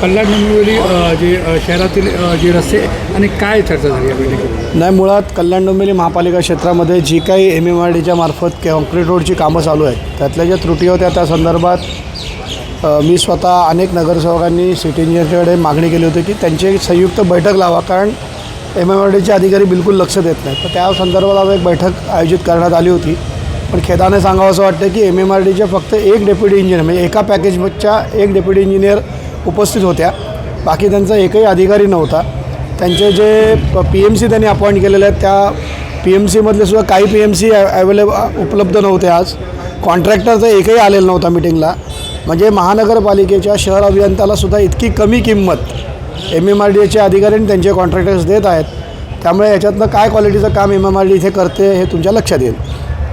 कल्याण डोंबिवली जे शहरातील जे रस्ते आणि काय चर्चा झाली या बैठकीत? नाही मुळात कल्याण डोंबिवली महापालिका क्षेत्रामध्ये जी काही एम एम आर डीच्या मार्फत कॉन्क्रीट रोडची कामं चालू आहेत त्यातल्या ज्या त्रुटी होत्या त्या संदर्भात मी स्वतः अनेक नगरसेवकांनी सिटी इंजिनियरकडे मागणी केली होती की त्यांची एक संयुक्त बैठक लावा कारण एम एम आर डीचे अधिकारी बिलकुल लक्ष देत नाहीत. तर त्या संदर्भात आज एक बैठक आयोजित करण्यात आली होती. पण खेदाने सांगावं असं वाटतं की एम एम आर डीच्या फक्त एक डेप्युटी इंजिनियर म्हणजे एका पॅकेजच्या एक डेप्युटी इंजिनियर उपस्थित होत्या. बाकी त्यांचा एकही अधिकारी नव्हता. त्यांचे जे पी एम सी त्यांनी अपॉइंट केलेले आहेत त्या पी एम सीमधले सुद्धा काही पी एम सी अवेलेब उपलब्ध नव्हते आज. कॉन्ट्रॅक्टर तर एकही आलेला नव्हता मिटिंगला म्हणजे महानगरपालिकेच्या शहर अभियंत्यालासुद्धा इतकी कमी किंमत एम एम आर डी एचे अधिकारी आणि त्यांचे कॉन्ट्रॅक्टर्स देत आहेत. त्यामुळे याच्यातनं काय क्वालिटीचं काम एम एम आर डी इथे करते हे तुमच्या लक्षात येईल.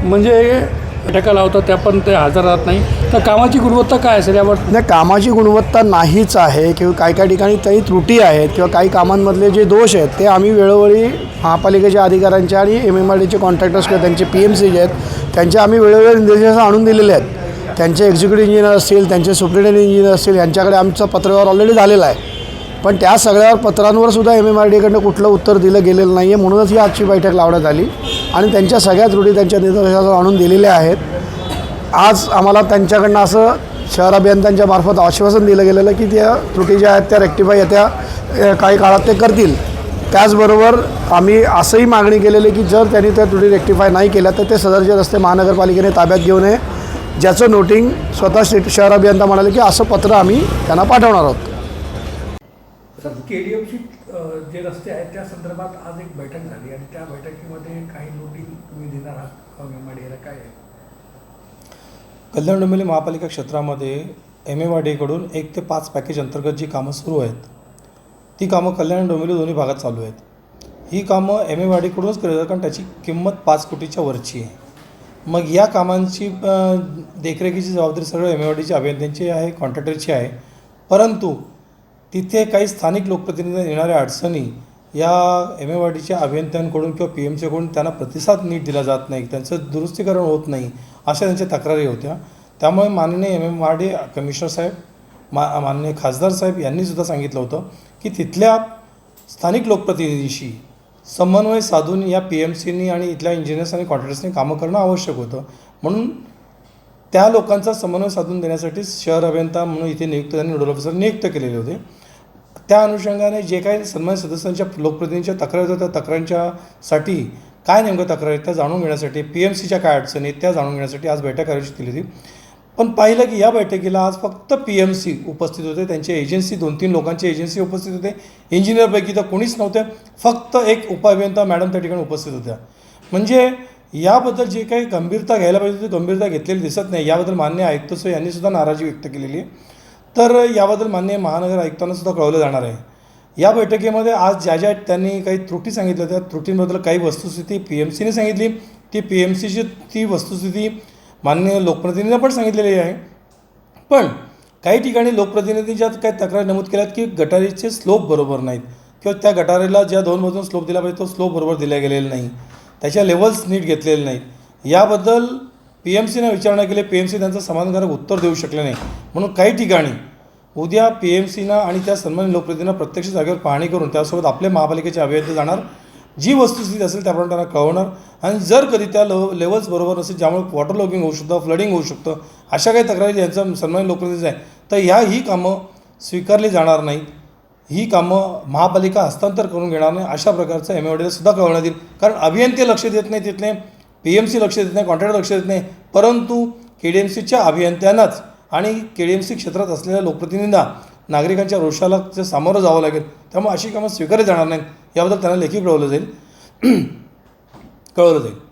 म्हणजे फटाका लावतात त्या पण ते हजर राहत नाही. तर कामाची गुणवत्ता काय असेल यावर? नाही कामाची गुणवत्ता नाहीच आहे किंवा काही काही ठिकाणी काही त्रुटी आहेत किंवा काही कामांमधले जे दोष आहेत ते आम्ही वेळोवेळी महापालिकेच्या अधिकाऱ्यांच्या आणि एम एम आर डीचे कॉन्ट्रॅक्टर्स किंवा त्यांचे पी एम सी जे आहेत त्यांचे आम्ही वेळोवेळी निर्देश आणून दिलेले आहेत. त्यांचे एक्झिक्युटिव्ह इंजिनियर असतील त्यांचे सुप्रिटेंडेंट इंजिनियर असतील यांच्याकडे आमचं पत्रव्यवहार ऑलरेडी झालेला आहे. पण त्या सगळ्या पत्रांवर सुद्धा एम एम आर डीकडनं कुठलं उत्तर दिलं गेलेलं नाही आहे म्हणूनच ही आजची बैठक लावण्यात आली. आणि त्यांच्या सगळ्या त्रुटी त्यांच्या निदर्शनास आणून दिलेल्या आहेत. आज आम्हाला त्यांच्याकडनं असं शहर अभियंत्यांच्या मार्फत आश्वासन दिलं गेलेलं की त्या त्रुटी ज्या आहेत त्या रेक्टिफाय येत्या काही काळात ते करतील. त्याचबरोबर आम्ही असंही मागणी केलेली की जर त्यांनी त्या त्रुटी रेक्टिफाय नाही केल्या तर ते सदरचे रस्ते महानगरपालिकेने ताब्यात घेऊ नये. ज्याचं नोटिंग स्वतः शे शहर अभियंता म्हणाले की असं पत्र आम्ही त्यांना पाठवणार आहोत. के डी एमशी जे रस्ते आहेत त्या संदर्भात आज एक बैठक झाली आणि त्या बैठकीमध्ये काही नोटिंग तुम्ही देणार आहात काय आहे? कल्याण डोंबिवली महापालिका क्षेत्रामध्ये एम एवाडीकडून एक ते पाच पॅकेज अंतर्गत जी कामं सुरू आहेत ती कामं कल्याण डोंबिवली दोन्ही भागात चालू आहेत. ही कामं एम एवाडीकडूनच आर केली जातात कारण त्याची किंमत पाच कोटीच्या वरची आहे. मग या कामांची देखरेखीची जबाबदारी सगळं एम एवाडीच्या आर अभियंत्यांची आहे कॉन्ट्रॅक्टरची आहे. परंतु तिथे काही स्थानिक लोकप्रतिनिधी येणाऱ्या अडचणी या एम एम आर डीच्या अभियंत्यांकडून किंवा पी एमच्याकडून त्यांना प्रतिसाद नीट दिला जात नाही त्यांचं दुरुस्तीकरण होत नाही अशा त्यांच्या तक्रारी होत्या. त्यामुळे माननीय M M R D commissioner साहेब मा माननीय खासदार साहेब यांनीसुद्धा सांगितलं होतं की तिथल्या स्थानिक लोकप्रतिनिधीशी समन्वय साधून या पी एम सीनी आणि इथल्या इंजिनियर्स आणि कॉन्ट्रॅक्टर्सनी कामं करणं आवश्यक होतं. म्हणून त्या लोकांचा समन्वय साधून देण्यासाठी शहर अभियंता म्हणून इथे नियुक्त त्यांनी नोडल ऑफिसर नियुक्त केलेले होते. त्या अनुषंगाने जे काही सन्मान सदस्यांच्या लोकप्रतिनिधींच्या तक्रारी होत्या त्या तक्रारींच्यासाठी काय नेमकं तक्रार आहेत त्या जाणून घेण्यासाठी पी एम सीच्या काय अडचणी आहेत त्या जाणून घेण्यासाठी आज बैठक आयोजित केली होती. पण पाहिलं की या बैठकीला आज फक्त पी एम सी उपस्थित होते त्यांची एजन्सी दोन तीन लोकांचे एजन्सी उपस्थित होते. इंजिनियरपैकी तर कोणीच नव्हते फक्त एक उपअभियंता मॅडम त्या ठिकाणी उपस्थित होत्या. म्हणजे याबद्दल जे काही गंभीरता घ्यायला पाहिजे होती गंभीरता घेतलेली दिसत नाही. याबद्दल मान्य आयुक्तसह यांनी सुद्धा नाराजी व्यक्त केलेली आहे. तर याबद्दल मान्य महानगर आयुक्तांना सुद्धा कळवलं जाणार आहे. या बैठकीमध्ये आज ज्या ज्या त्यांनी काही त्रुटी सांगितल्या त्या त्रुटींबद्दल काही वस्तुस्थिती पी एम सीने सांगितली. ती पी एम सीची ती वस्तुस्थिती मान्य लोकप्रतिनिधींना पण सांगितलेली आहे. पण काही ठिकाणी लोकप्रतिनिधींच्या काही तक्रार नमूद केल्यात की गटारीचे स्लोप बरोबर नाहीत किंवा त्या गटारीला ज्या दोन बाजून स्लोप दिला पाहिजे तो स्लोप बरोबर दिला गेलेला नाही. त्याच्या लेवल्स नीट घेतलेले नाहीत. याबद्दल पी एम सीने विचारणा केली पी एम सी त्यांचं समाधानकारक उत्तर देऊ शकले नाही. म्हणून काही ठिकाणी उद्या पी एम सीना आणि त्या सन्मानित लोकप्रतिनिधींना प्रत्यक्ष जागेवर पाहणी करून त्यासोबत आपल्या महापालिकेचे अभियंते जाणार जी वस्तुस्थिती असेल त्याप्रमाणे त्यांना कळवणार आणि जर कधी त्या लो लेवल्स बरोबर नसेल ज्यामुळे वॉटर लॉगिंग होऊ शकतं फ्लडिंग होऊ शकतं अशा काही तक्रारी यांचा सन्मानित लोकप्रतिनिधी आहे तर ह्या ही कामं स्वीकारली जाणार नाहीत. ही कामं महापालिका हस्तांतर करून घेणार नाही अशा प्रकारचं एम एवडीला सुद्धा कळवण्यात येईल. कारण अभियंते लक्ष देत नाही तिथले. पी एम सी लक्ष देत नाही कॉन्ट्रॅक्टर लक्ष देत नाही. परंतु के डी एम सीच्या अभियंत्यांनाच आणि के डी एम सी क्षेत्रात असलेल्या लोकप्रतिनिधींना नागरिकांच्या रोषाला जे सामोरं जावं लागेल. त्यामुळे अशी कामं स्वीकारली जाणार नाहीत. याबद्दल त्यांना लेखी कळवलं जाईल. कळवलं जाईल.